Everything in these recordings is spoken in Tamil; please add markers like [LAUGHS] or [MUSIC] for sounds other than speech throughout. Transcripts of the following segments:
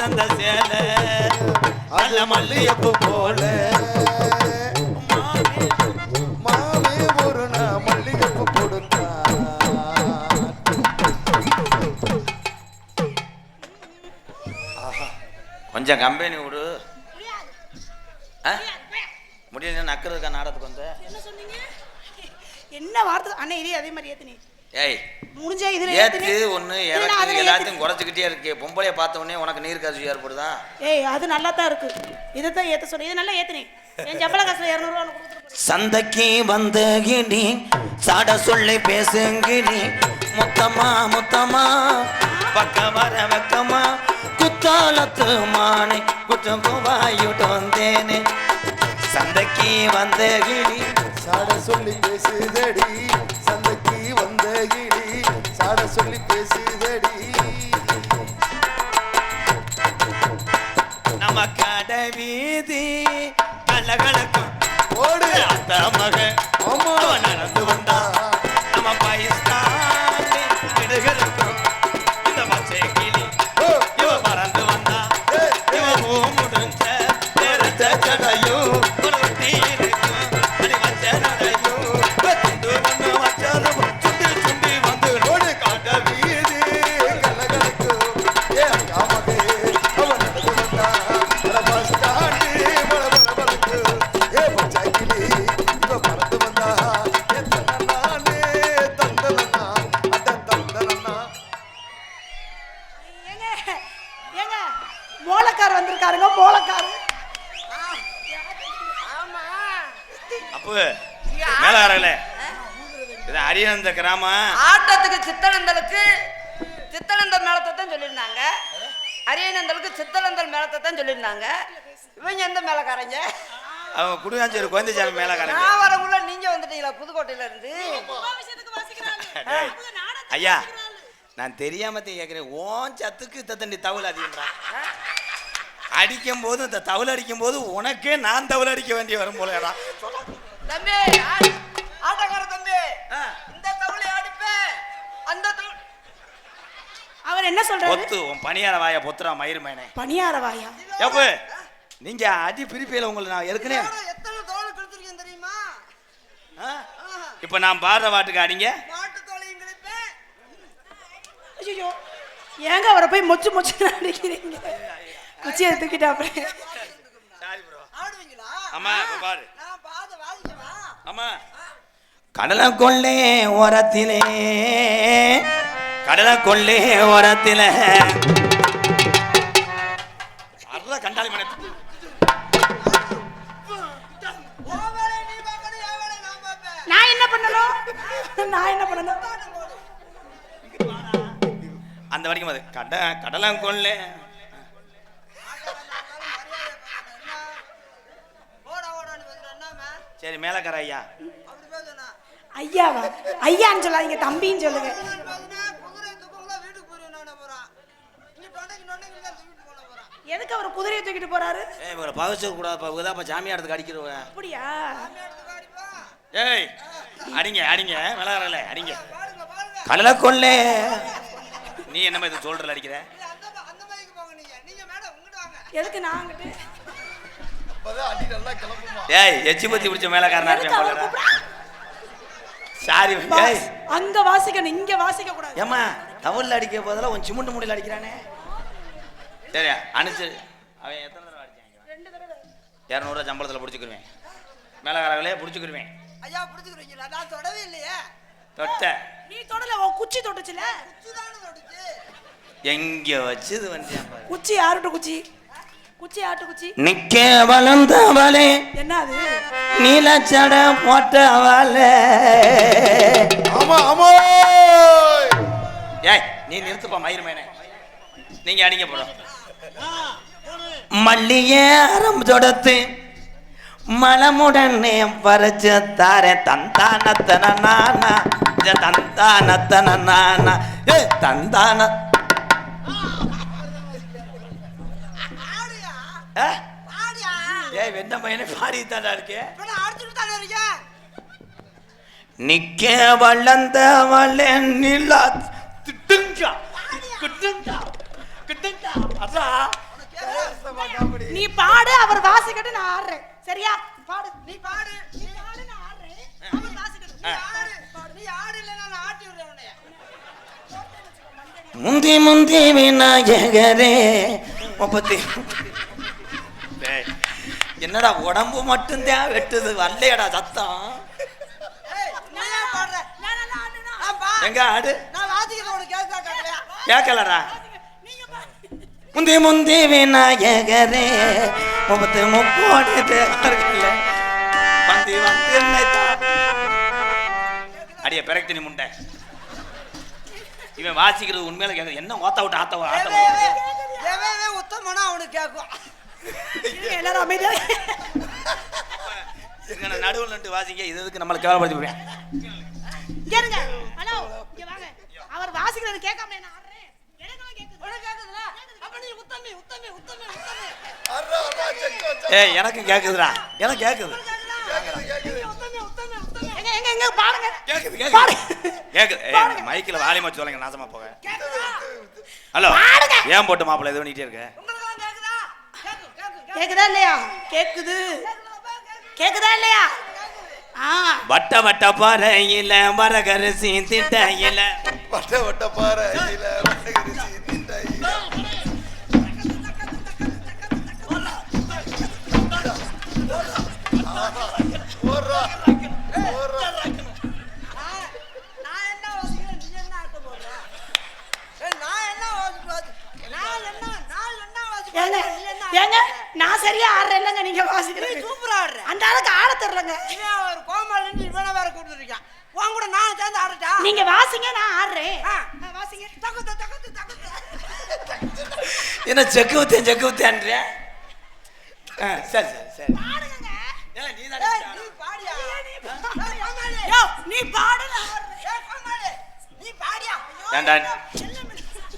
தந்த சேலை. நல்ல மல்லியப்பூ போல. கொஞ்சம் கம்பெனி விடு? முடியல நக்கிறதுக்கா நாடகத்துக்கு வந்த? என்ன சொன்னீங்க? என்ன வார்த்தை? அண்ணே இதே அதே மாதிரி ஏத்துனே ஏய் முடிஞ்சா இதுல ஏத்து ஒண்ணு அதுல எல்லாத்தையும் குறைச்சிக்கிட்டே இருக்கு. பொம்பளைய பார்த்த உடனே உனக்கு நீர் காசு ஏற்படுதா ஏய் அது நல்லா தான் இருக்கு. இதை தான் ஏத்த சொன்னேன். இது நல்லா ஏத்துனே என் ஜம்பள காசுல இரநூறுவா சந்தைக்கு வந்த கிணி சாட சொல்லி பேசுங்கினி முத்தமா முத்தமா பக்க வர வெக்கமா. குத்தாலத்து மானை குற்றம் குவாயுட்டு வந்தேனே. சந்தைக்கு வந்த கிளி சாட சொல்லி பேசுதடி. சாட சொல்லி சித்தனந்தல் மேளத்தை தான் சொல்லியிருந்தாங்க. இவங்க எந்த மேளக்காரங்க? அவங்க குடுங்காஞ்சேரி குழந்தைசாமி மேலக்காரங்க நான் வரக்குள்ள நீங்க வந்துட்டீங்களா புதுக்கோட்டையில இருந்து ஐயா நான் தெரியாம கேட்கிறேன் ஓன் சத்துக்கு தத்தண்டி தவுல் அதிகன்றான் அடிக்கும் போது இந்த தவுல் அடிக்கும் போது உனக்கே நான் தவுல் அடிக்க வேண்டிய வரும் போலடா. தம்பி ஆ- ஆட்டக்கார தம்பி இந்த தவுளை அடிப்பேன் அந்த தவுள் என்ன சொல்றாரு? பொத்து உன் பணியார வாய பொத்துறா மயிர் மேனே. பணியார வாயா? ஏப்பு நீங்க அடி பிரிப்பையில உங்களை நான் ஏற்கனவே எத்தனை தோல் கிழிச்சிருக்கேன் தெரியுமா? இப்ப நான் பாடுற பாட்டுக்கு அடிங்க மாட்டு தோலையும் கிழிப்பேன் ஐயோ ஏங்க அவரை போய் மொச்சு மொச்சு அடிக்கிறீங்க? குச்சியை தூக்கிட்டு அப்புறம். சாரி ப்ரோ ஆடுவீங்களா? ஆமா, இப்ப பாரு. நான் பாத வாதிக்கவா ஆமா. கடலை கொள்ளே ஓரத்திலே கடலை கொள்ளே ஓரத்திலே கண்டாளி மனை நான் என்ன பண்ணணும்? நான் என்ன பண்ணணும்? அந்த வரைக்கும் அது கட கடலை கொள்ளே சரி மேலக்கர ஐயா. ஐயாவா? ஐயான்னு சொல்லாதீங்க தம்பின்னு சொல்லுங்க பேசுனா குதிரை துப்பங்களா வீட்டுக்கு போயிருவேன் நான் போறான் நீ தொண்டைக்கு நொண்டைக்கு தான் தூக்கிட்டு போன போறான் எதுக்கு அவர் குதிரையை தூக்கிட்டு போறாரு? ஏய் இவரை பகச்சு கூடாது இதாப்பா ஜாமியாடத்துக்கு அடிக்கிறவன் அப்படியா? எடுத்து காடிப்பா ஏய் அடிங்க அடிங்க மேலக்கரையில் அடிங்க. பாருங்க பாருங்க கடலை கொள்ளே. நீ என்னம்மா இது சொல்றல அடிக்கிற? எதுக்கு நான் அங்கிட்டு? அப்பதான் அடி நல்லா கிளம்புமா ஏய் எச்சி பத்தி பிடிச்ச மேலக்காரனா இருக்கேன் பாஸ், ஏய். அங்க வாசிக்கணும் இங்க வாசிக்க கூடாது. ஏம்மா டவுல்ல அடிக்க போதில் உன் சிமுண்டு முடியல அடிக்கிறானே. சரியா? அனுச்சு. அவன் எத்தனை தடவை தடவை. இரநூறுவா சம்பளத்தில் பிடிச்சிக்கிருவேன். மேலகாரங்களே பிடிச்சிக்கிருவேன். ஐயா பிடிச்சுக்கிறீங்களா நான் தொடவே இல்லையே. தொட்ட. நீ தொடல உன் குச்சி தொட்டுச்சுல? எங்க வச்சது வந்து குச்சி யாருட்ட குச்சி? குச்சி யார்ட்ட குச்சி? நிக்க வளர்ந்தவளே. என்ன அது நீலச்சட போட்டவளே. ஆமா ஆமா ஏய் நீ நிறுத்துப்பா மயிர் மேனே. நீங்க அடிக்க போறோம். மல்லியே அரம் தொடுத்து மலமுடனே பறிச்சு தாரே தந்தானத்தன நானா தந்தானத்தன நானா. ஏ தந்தான ஏய் வெண்ண பையனே பாடி தாண்டா இருக்கே? நிக்க வளர்ந்த நிலா நீ பாடு அவர் வாசிக்கட்டு நான் ஆடுறேன். சரியா? பாடு. நீ பாடு. நீ பாடு நான் ஆடுறேன். அவர் வாசிக்கட்டும் ஆ. நீ ஆடு நீ ஆடு இல்லைன்னா நான் ஆட்டி விடுறேன் உன்னைய. முந்தி முந்தி விநாயகரே. முப்பத்தி. என்னடா உடம்பு மட்டும்தான் வெட்டுது. வரலையடா சத்தம். எங்க ஆடு? கேட்கலடா. முந்தி முந்தி விநாயகரே முப்பத்து முப்போடி தேவர்களே. வந்து வந்து அடிய முண்டை. இவன் வாசிக்கிறது உண்மையில கேட்க என்ன ஓத்த விட்டு ஆத்த ஆத்த உத்தமனா அவனுக்கு கேட்கும் எல்லாரும் அமைதியா? எங்க நடுவில் நின்று வாசிங்க இது எதுக்கு நம்மளை கேவலப்படுத்தி போவேன் இருங்க ஹலோ இங்க வாங்க. அவர் வாசிக்கிறது கேட்காம நான் ஆடுறேன் எனக்கெல்லாம் கேக்குது உனக்கு கேட்குதுல அப்ப நீ உத்தமி உத்தமி உத்தமி உத்தமி அர்ரா அர்ரா செக் வச்சா ஏய் எனக்கு கேக்குதுடா. எனக்கு கேக்குது. கேக்குது. கேக்குது. கேக்குது ஏய் மைக்கில் வாலி மச்சு சொல்லுங்க நாசமா போக ஹலோ. ஏன் போட்டு மாப்பிள்ளை இது பண்ணிட்டே இருக்க? கேக்குதா? இல்லையா? கேக்குது. கேக்குதா இல்லையா? ஆ. வட்ட வட்ட பாறையில வரகரிசி திட்டையில. வட்ட வட்ட பாறையில செக்கு ஊத்தேன் செக்கு ஊத்தேன்ற சரி சரி சரி. பாடுங்க ஏய், நீ ஏய், நீ பாடியா. யோ நீ பாடு. நான் ஆடுறேன் ஏய், கோமாளி, நீ பாடியா? ஏன்டா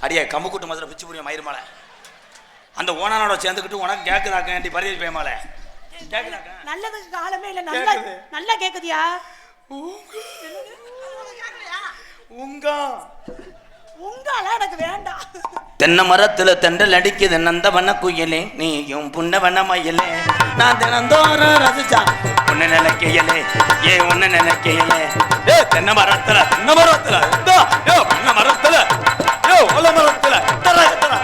அடியே கம்புக்கூட்டு மதுரை பிச்சு புரியும் மயிறு மாலை. அந்த ஓனானோட சேர்ந்துக்கிட்டு உனக்கு கேக்குதாக்கி பரிதி பேமால கேக்குதாக்கா? நல்லதுக்கு காலமே இல்ல. நல்லா கேக்குது. நல்லா கேக்குதியா? உங்க உங்கால எனக்கு வேண்டாம். தென்னை மரத்துல தென்றல் அடிக்குது நந்தவன குயிலே நீயும் புன்னவன மயிலே. நான் தினந்தோறும் ரசிச்சா உன்ன நினைக்கையிலே ஏ உன்ன நினைக்கையிலே. ஏ தென்னை மரத்துல தென்னை மரத்துல இதோ, மரத்துல. யோ ஓல மரத்துல தர தர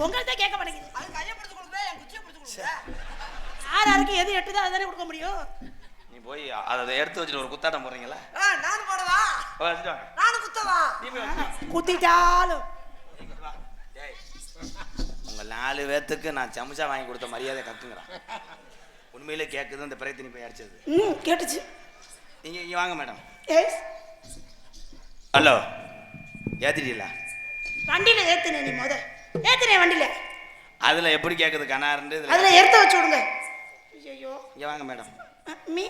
பத்தியா உங்கள்ட்ட கேட்க மாட்டேங்குது. அது கையை பிடிச்சு கொடுக்குறேன் என் குச்சியை பிடிச்சு கொடுக்குறேன் யார் யாருக்கு எது எட்டுதோ அதை தானே கொடுக்க முடியும்? நீ போய் அதை எடுத்து வச்சுட்டு ஒரு குத்தாட்டம் போடுறீங்களா? ஆ நானும் போடவா. நானும் குத்தவா. குத்திட்டாலும். உங்க நாலு பேத்துக்கு நான் சமச்சா வாங்கி கொடுத்த மரியாதை கத்துங்கிறான் உண்மையிலே கேட்குது இந்த பிரயத்தினி போய் அடிச்சது. ம் கேட்டுச்சு. நீங்க இங்க வாங்க மேடம். ஏய். ஹலோ ஏத்திட்டீங்களா? வண்டியில ஏத்துனே நீ முத. ஏத்துனே வண்டியில. அதுல எப்படி கேட்குது கனாருண்டு இதுல அதுல எடுத்து வச்சு விடுங்க. ஐயோ இங்க வாங்க மேடம். மீ.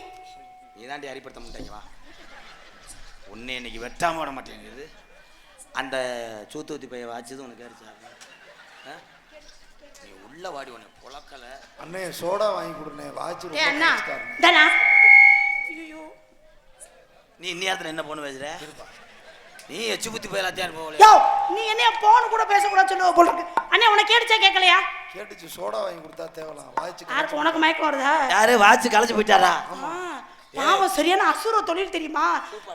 நீ தாண்டி அடிப்படுத்த மாட்டேங்க வா. உன்னை இன்னைக்கு வெட்டாம விட மாட்டேங்குது அந்த சூத்து ஊத்தி பைய வாச்சது உனக்கு அடிச்சா ஆ? நீ உள்ள வாடி உன்னை புழக்கல. அண்ணே சோடா வாங்கி ஏ ரொம்ப அண்ணா. தானா ஐயோ நீ இந்நேரத்தில் என்ன பொண்ணு பேசுற? நீ எச்சு புத்தி போயலாத்தியான் போகல யோ! நீ என்னைய போன் கூட பேசக்கூடாது சொல்லுவ போல இருக்கு. அண்ணே உனக்கு கேட்டுச்சா கேட்கலையா? கேட்டுச்சு சோடா வாங்கி கொடுத்தா தேவலாம். வாய்ச்சி யாருக்கு உனக்கு மயக்கம் வருதா? யாரு வாட்ச் களைச்சு போயிட்டாரா? ஆ, பாவம் சரியான அசுர தொழில் தெரியுமா?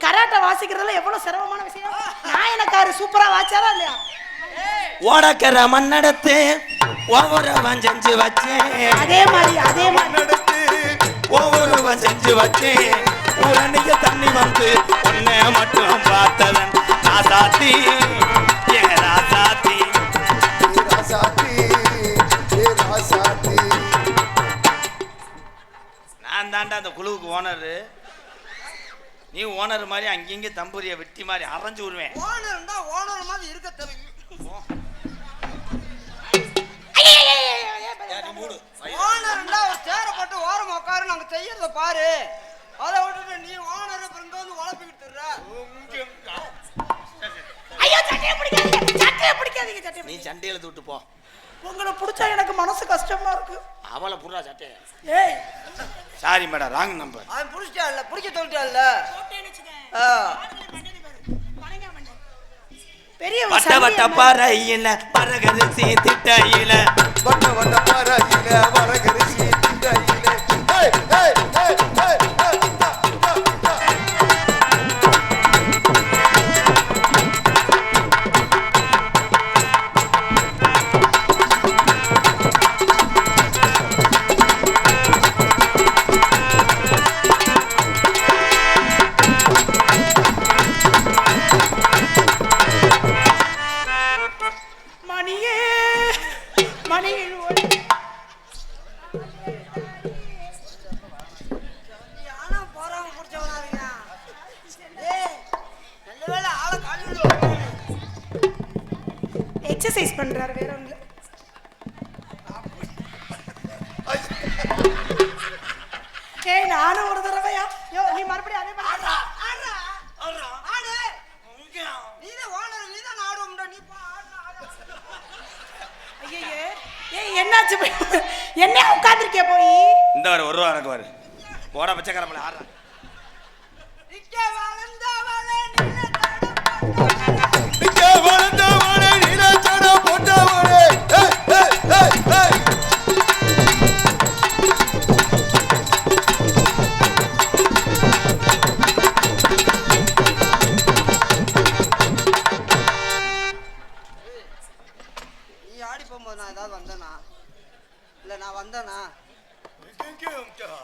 கராட்டை வாசிக்கிறதுல எவ்வளவு சிரமமான விஷயம்? நாயனக்காரு சூப்பரா வாச்சாரா இல்லையா? ஓடக்கர மண்ணெடுத்து ஒவ்வொருவன் செஞ்சு வச்சேன் அதே மாதிரி அதே மாதிரி. ஒவ்வொருவன் செஞ்சு வச்சேன் உடனே தண்ணி வந்து உன்னை மட்டும் பார்த்தவன். ராசாத்தி ஏன் ராசாத்தி ஏ ராசாத்தி ஏ ராசாத்தி நான் தாண்டா அந்த குழுவுக்கு ஓனரு. நீ ஓனர் மாதிரி அங்கங்க தம்பூரிய வெட்டி மாதிரி அரைஞ்சு விடுவேன். ஓனர் தான் ஓனர் மாதிரி இருக்க தேவை ஓனர் தான் ஒரு சேரை போட்டு ஓரம் உட்காரு நாங்க செய்யறத பாரு சட்டையை நீ சண்டையில இழுத்து விட்டு போ. உங்களை பிடிச்சா எனக்கு மனசு கஷ்டமா இருக்கு. அவளை புடுறா சட்டையை ஏய். சாரி மேடம் ராங் நம்பர் அவன் புடிச்சிட்டா இல்ல? பிடிக்க சொல்லிட்டா ஆ. பெரிய வட்ட வட்ட பாறையில பரகரிசி திட்டையில. வட்ட வட்ட பாறையில வரகரிசி திண்டையில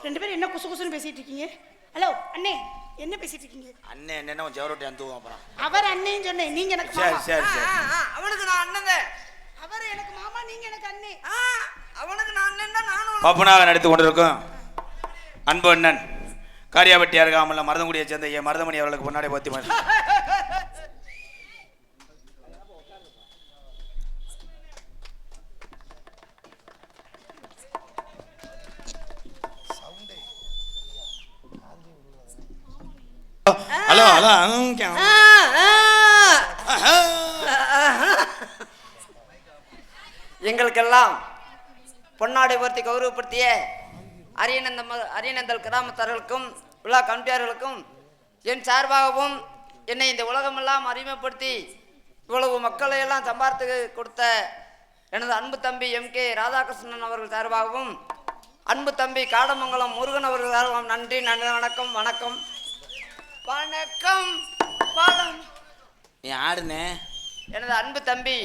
ரெண்டு பேரும் என்ன குசு குசுன்னு பேசிட்டு இருக்கீங்க? ஹலோ அண்ணே. என்ன பேசிட்டு இருக்கீங்க? அண்ணன் என்னென்ன ஜவரொட்டி அந்துவோம் அப்புறம் அவர் அண்ணேன்னு சொன்னேன். நீங்க எனக்கு சரி மாமா. சரி ஆ, சரி அவனுக்கு நான் அண்ணன் அவர் எனக்கு மாமா நீங்க எனக்கு அண்ணே. அவனுக்கு நான் அண்ணன் தான் நானும் பப்புனாக நடித்து கொண்டிருக்கும். அன்பு அண்ணன் காரியாபட்டி அருகாமல்ல மருதங்குடியை சேர்ந்த என் மருதமணி அவர்களுக்கு முன்னாடி பத்தி ஹலோ ஹலோ [LAUGHS] எங்களுக்கெல்லாம் பொன்னாடை உயர்த்தி கௌரவப்படுத்திய அரியநந்த ம- அரியநந்தல் கிராமத்தார்களுக்கும் விழா கமிட்டியார்களுக்கும் என் சார்பாகவும் என்னை இந்த உலகமெல்லாம் அறிமுகப்படுத்தி இவ்வளவு மக்களை எல்லாம் சம்பார்த்து கொடுத்த எனது அன்பு தம்பி எம் கே ராதாகிருஷ்ணன் அவர்கள் சார்பாகவும் அன்பு தம்பி காடமங்கலம் முருகன் அவர்கள் சார்பாகவும் நன்றி நன்றி வணக்கம் வணக்கம். வணக்கம் பாலம். நீ ஆடுனே? எனது அன்பு தம்பி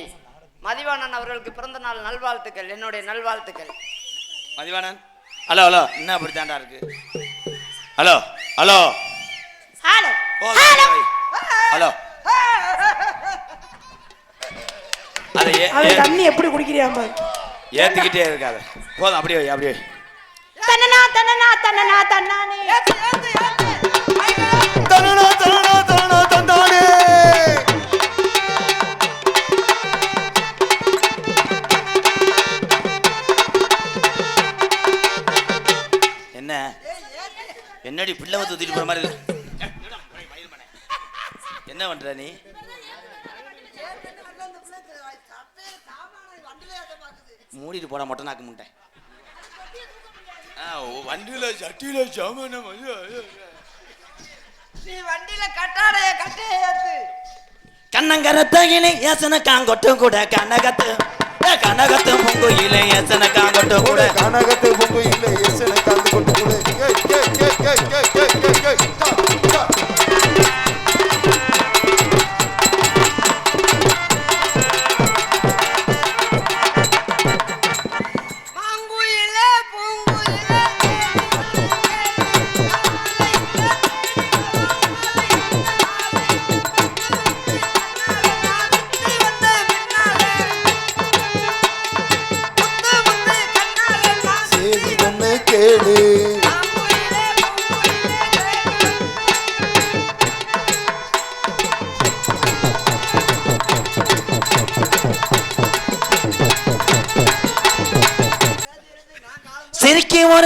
மதிவாணன் அவர்களுக்கு பிறந்த நாள் நல்வாழ்த்துக்கள் என்னுடைய நல்வாழ்த்துக்கள். மதிவாணன்? Hello hello. என்ன அப்படி தாண்டா இருக்கு? Hello hello. ஹலோ. ஹலோ. அதை தண்ணி எப்படி குடிக்கிறியா ஏத்துக்கிட்டே இருக்காத. போதும் அப்படியே வை, அப்படியே. தன்னனா தன்னனா தன்னனா தன்னானே. என்னடி பிள்ளை வந்து தூக்கிட்டு போற மாதிரி என்ன பண்ற நீ? மூடிட்டு போட மொட்டை நாக்கு முட்டை. வண்டியில சட்டியில சாமான நீ வண்டியில கட்டாடைய கட்டே ஏத்து கண்ணங்கரத்தகினி ஏசன காங்கொட்டு கூட கனகத்து கனகத்து பொங்கு இலை ஏசன காங்கொட்டு கூட கனகத்து பொங்கு இலை ஏசன காங்கொட்டு கூட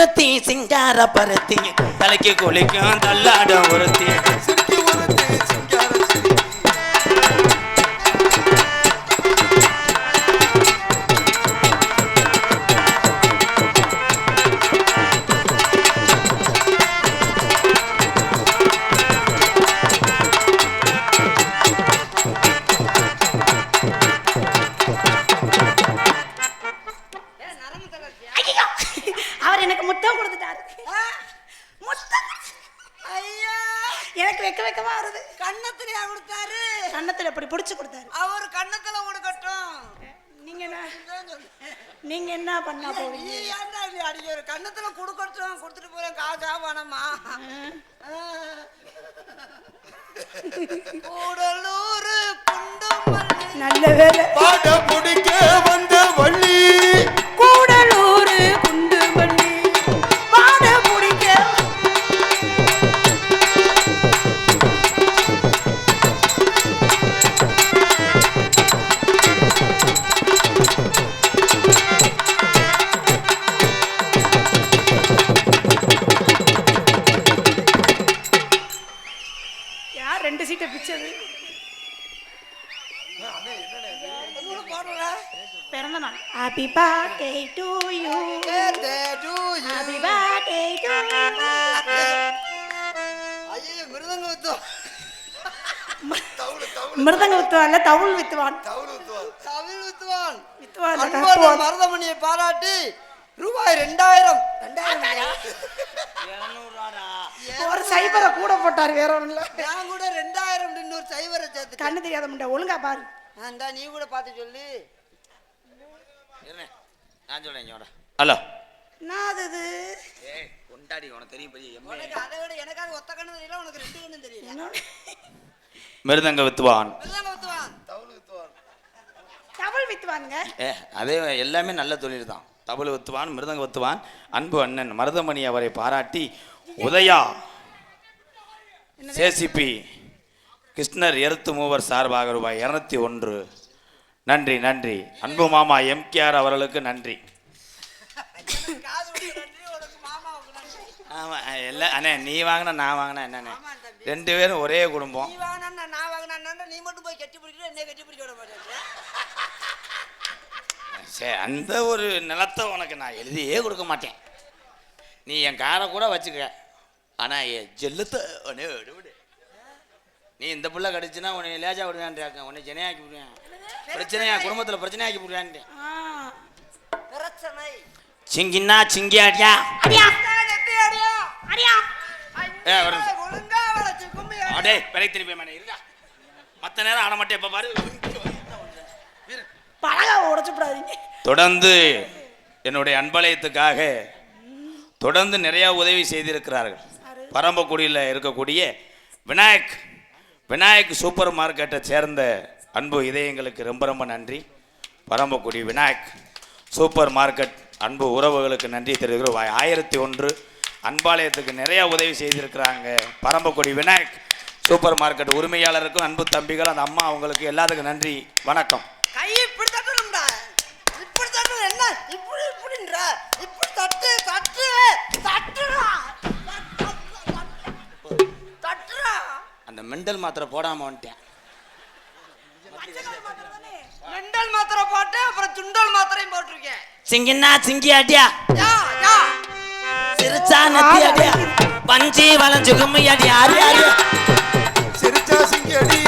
பருத்தி சிங்கார பருத்தி. தலைக்கு குளிக்கும் தள்ளாட ஒருத்தி. கண்ணத்திலையா கொடுத்தாரு? கன்னத்துல இப்படி பிடிச்சு கொடுத்தாரு. அவர் கண்ணத்துல கொடுக்கட்டும் நீங்க என்ன. நீங்க என்ன பண்ணா நீ போவீங்க? ஏன்டா அடிக்கிற கண்ணத்துல கொடுக்கட்டும் கொடுத்துட்டு போறேன். காசா பணமா கூடலூர் குண்டமல்லி நல்ல வேலை பாட பிடிக்க வந்த பிறந்த நாள் happy birthday to you happy birthday to ஐயோ மிருதங்க வித்தோம் மிருதங்க வித்துவான்ல தவுள் வித்துவான். ஊத்துவார். தமிழ் வித்துவான். வித்துவான் மருதமணியை பாராட்டி ரூபாய் ரெண்டாயிரம். ரெண்டாயிரம்? ஒரு சைபரை கூட போட்டார் வேற ஒண்ணும் இல்ல நான் கூட ரெண்டாயிரம் இன்னொரு சைவரை சேர்த்து கண்ணு தெரியாத முண்டை ஒழுங்கா பாரு. அந்த நீ கூட பார்த்து சொல்லு. நான் சொல்றேன் ஹலோ. என்னது இது? ஏய் கொண்டாடி உனக்கு தெரியும் பெரிய எம்ஏ. உனக்கு அதை விட எனக்காவது ஒத்த கண்ணு தெரியல உனக்கு ரெண்டு கண்ணு தெரியல. என்னோட மிருதங்க வித்துவான். மிருதங்க வித்துவான். தவுள் வித்துவானுங்க? ஏ அதே எல்லாமே நல்ல தொழில் தான். தபுள் வித்துவான் மிருதங்க வித்துவான். அன்பு அண்ணன் மருதமணி அவரை பாராட்டி உதயா சேசிபி கிருஷ்ணர் எருத்து மூவர் சார்பாக ரூபாய் இரநூத்தி ஒன்று. நன்றி நன்றி. அன்பு மாமா எம்கேஆர் அவர்களுக்கு நன்றி. ஆமாம் எல்லாம் அண்ணே நீ வாங்கினா நான் வாங்கினா என்னண்ணே? ரெண்டு பேரும் ஒரே குடும்பம். நீ மட்டும் போய் கட்டி பிடிக்கிற என்னைய கட்டி பிடிக்க சரி அந்த ஒரு நிலத்தை உனக்கு நான் எழுதியே கொடுக்க மாட்டேன். நீ என் காரை கூட வச்சுக்க. ஆனால் என் ஜெல்லத்தை நீ இந்த புள்ள கடிச்சுன்னா உன்னை லேஜா விடுவேன்றாக்க உன்னை ஜனையாக்கி விடுவேன். பிரச்சனையா? குடும்பத்தில் பிரச்சனையாக்கி விடுவேன்ட்டு சிங்கின்னா சிங்கியாடியா அடியா. நெத்தி அடியா. அடியா ஏ கும்மி அடி. பிறை திருப்பி மேனே இருக்கா மற்ற நேரம் ஆட மாட்டேன் இப்போ பாரு. பழகா உடைச்சு விடாதீங்க. தொடர்ந்து என்னுடைய அன்பலயத்துக்காக தொடர்ந்து நிறைய உதவி செய்திருக்கிறார்கள். பரம்பக்குடியில் இருக்கக்கூடிய விநாயக் விநாயக் சூப்பர் மார்க்கெட்டை சேர்ந்த அன்பு இதயங்களுக்கு ரொம்ப ரொம்ப நன்றி. பரம்பக்குடி விநாயக் சூப்பர் மார்க்கெட் அன்பு உறவுகளுக்கு நன்றி தெரிவிக்கிறோம். ஆயிரத்தி ஒன்று அன்பாலயத்துக்கு நிறையா உதவி செய்திருக்கிறாங்க. பரம்பக்குடி விநாயக் சூப்பர் மார்க்கெட் உரிமையாளருக்கும் அன்பு தம்பிகள் அந்த அம்மா அவங்களுக்கு எல்லாத்துக்கும் நன்றி. வணக்கம். கை இப்படி தட்டணும்டா. இப்படி தட்டணும். என்ன? இப்படி இப்படின்ற. இப்படி தட்டு தட்டு தட்டுடா. அந்த மெண்டல் மாத்திரை போடாமல் வந்துட்டேன். மெண்டல் மாத்திரை போட்டு அப்புறம் சுண்டல் மாத்திரையும் போட்டிருக்கேன். சிங்கின்னா சிங்கி அடியா யா யா. சிரிச்சா நத்தி அடியா பஞ்சி வளைஞ்சு கும்மி அடி ஆடி சிரிச்சா சிங்கி அடி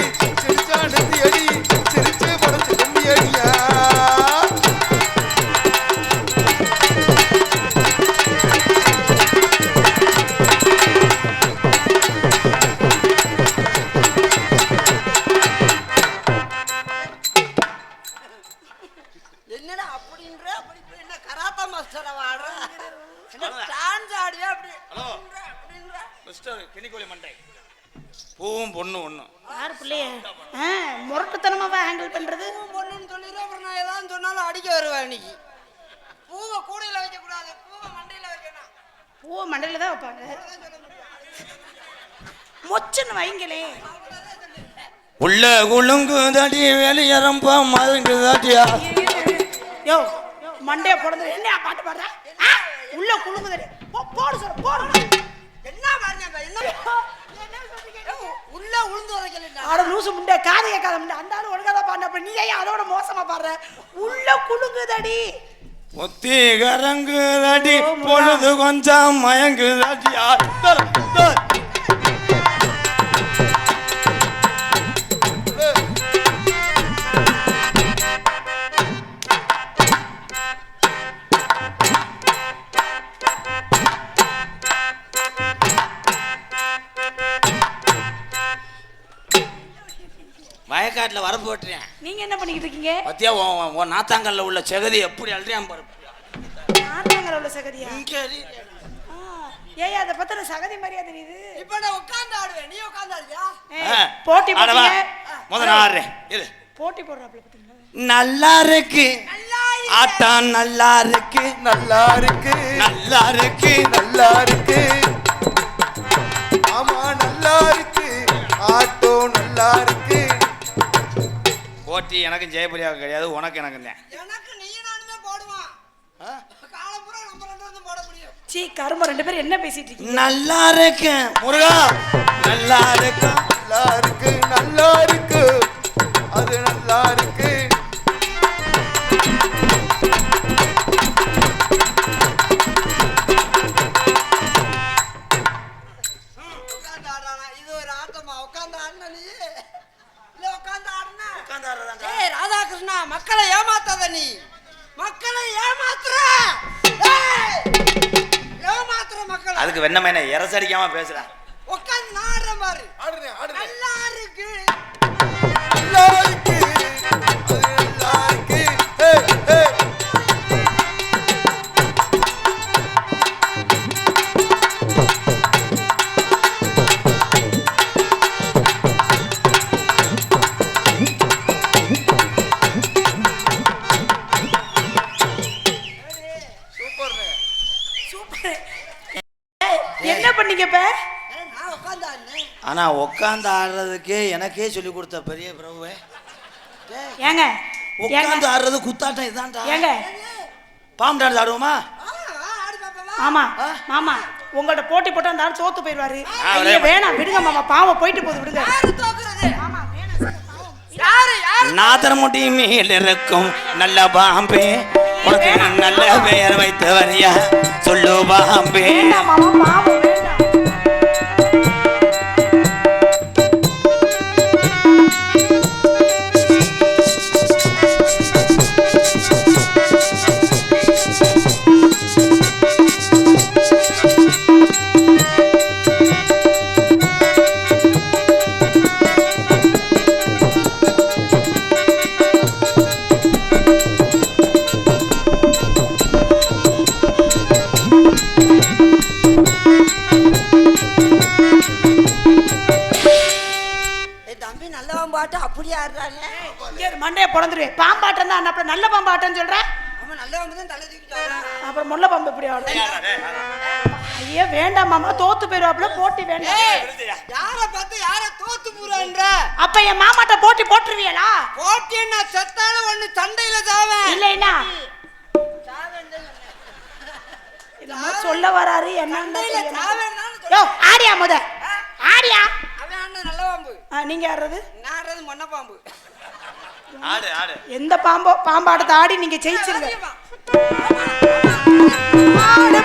ஹேண்டில் பண்றது? பொண்ணுன்னு சொல்லிடுறேன் அப்புறம் நான் ஏதாவது சொன்னாலும் அடிக்க வருவேன் இன்னைக்கு பூவை கூடையில வைக்க கூடாது பூவை மண்டையில வைக்கணும். பூ மண்டையில தான் வைப்பாங்க. மொச்சுன்னு வைங்களே. உள்ள குலுங்குதடி வெளியரம்பா மதுங்குதாட்டியா யோ மண்டைய போடுறது என்ன பாட்டு பாடுற? உள்ள குழுங்குதடி போ போடு சொல்ல போடு. என்ன பாருங்க என்ன? ஏய், உள்ள உளுந்து உரைக்கல ஆட லூசு முண்டை காது கேட்காத முண்டை. அந்த ஆளு ஒழுங்கா தான் பாடுன அப்ப நீ ஏன் அதோட மோசமா பாடுற? உள்ள குலுங்குதடி. ஒத்தி கரங்குதடி பொழுது கொஞ்சம் மயங்குதாட்டியா தர, தர. வயக்காட்டுல வர போட்டுறேன். நீங்க என்ன பண்ணிக்கிட்டு இருக்கீங்க? பத்தியா உன் உன் நாத்தாங்கல்ல உள்ள செகதி எப்படி அழுறியான் பாரு. நாட்டாங்கல உள்ள சகதியா? இங்க அடி. ஏய் அதை பத்தின சகதி மாதிரியா தெரியுது? இப்ப நான் உட்கார்ந்து ஆடுவேன். நீ உட்கார்ந்து ஆடுவியா ஏய், ஆ, போட்டி? போட்டீங்க முத நான் ஆடுறேன். இரு. போட்டி போடுறாப்ல பாத்தீங்களா? நல்லா இருக்கு. ஆட்டம் நல்லா இருக்கு. நல்லா இருக்கு. நல்லா இருக்கு. நல்லா இருக்கு. ஆமா நல்லா இருக்கு. ஆட்டோ நல்லா இருக்கு. போட்டி எனக்கும் ஜெயபிரியாவுக்கு கிடையாது உனக்கு எனக்கு தான் எனக்கு நீ நானுமே போடுவான் காலப்புற நம்ம ரெண்டு வந்து போட முடியும். சீ கரும ரெண்டு பேரும் என்ன பேசிட்டு இருக்கீங்க? நல்லா இருக்கு முருகா நல்லா இருக்கு நல்லா இருக்கு நல்லா இருக்கு. எரசடிக்காமல் பேசுகிறேன் உட்காந்து ஆடுறதுக்கே எனக்கே சொல்லி கொடுத்த பெரிய பிரபுவே. ஏங்க உட்காந்து ஆடுறது குத்தாட்டம் இதான்டா ஏங்க. பாம்பு டான்ஸ் ஆடுவோமா? ஆ, ஆ, ஆடு பாப்பா மாமா மாமா உங்கள்ட்ட போட்டி போட்டு அந்த ஆள் சோத்து போயிடுவாரு. ஐயா, வேணாம் விடுங்க மாமா பாவம் போயிட்டு போகுது விடுங்க. யாரு தோக்குறது? யாரு யாரு? நாதரமுடி மேல் இருக்கும் நல்ல பாம்பே. உனக்கு நல்ல பெயர் வைத்தவரியா? சொல்லு பாம்பே. வேண்டாம் மாமா பாவம். என்னமோ சொல்ல வராரு சொன்னேன். ஆடியா முத. ஆடியா. அவன் அண்ணன் நல்ல பாம்பு. ஆ, நீங்க ஆடுறது? நான் ஆடுறது மொன்ன பாம்பு. ஆடு ஆடு. எந்த பாம்போ பாம்பாட்டத்தை ஆடி நீங்க ஜெயிச்சிருங்க. ஆடு.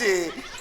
ஐயா பாம்பு செத்து போச்சு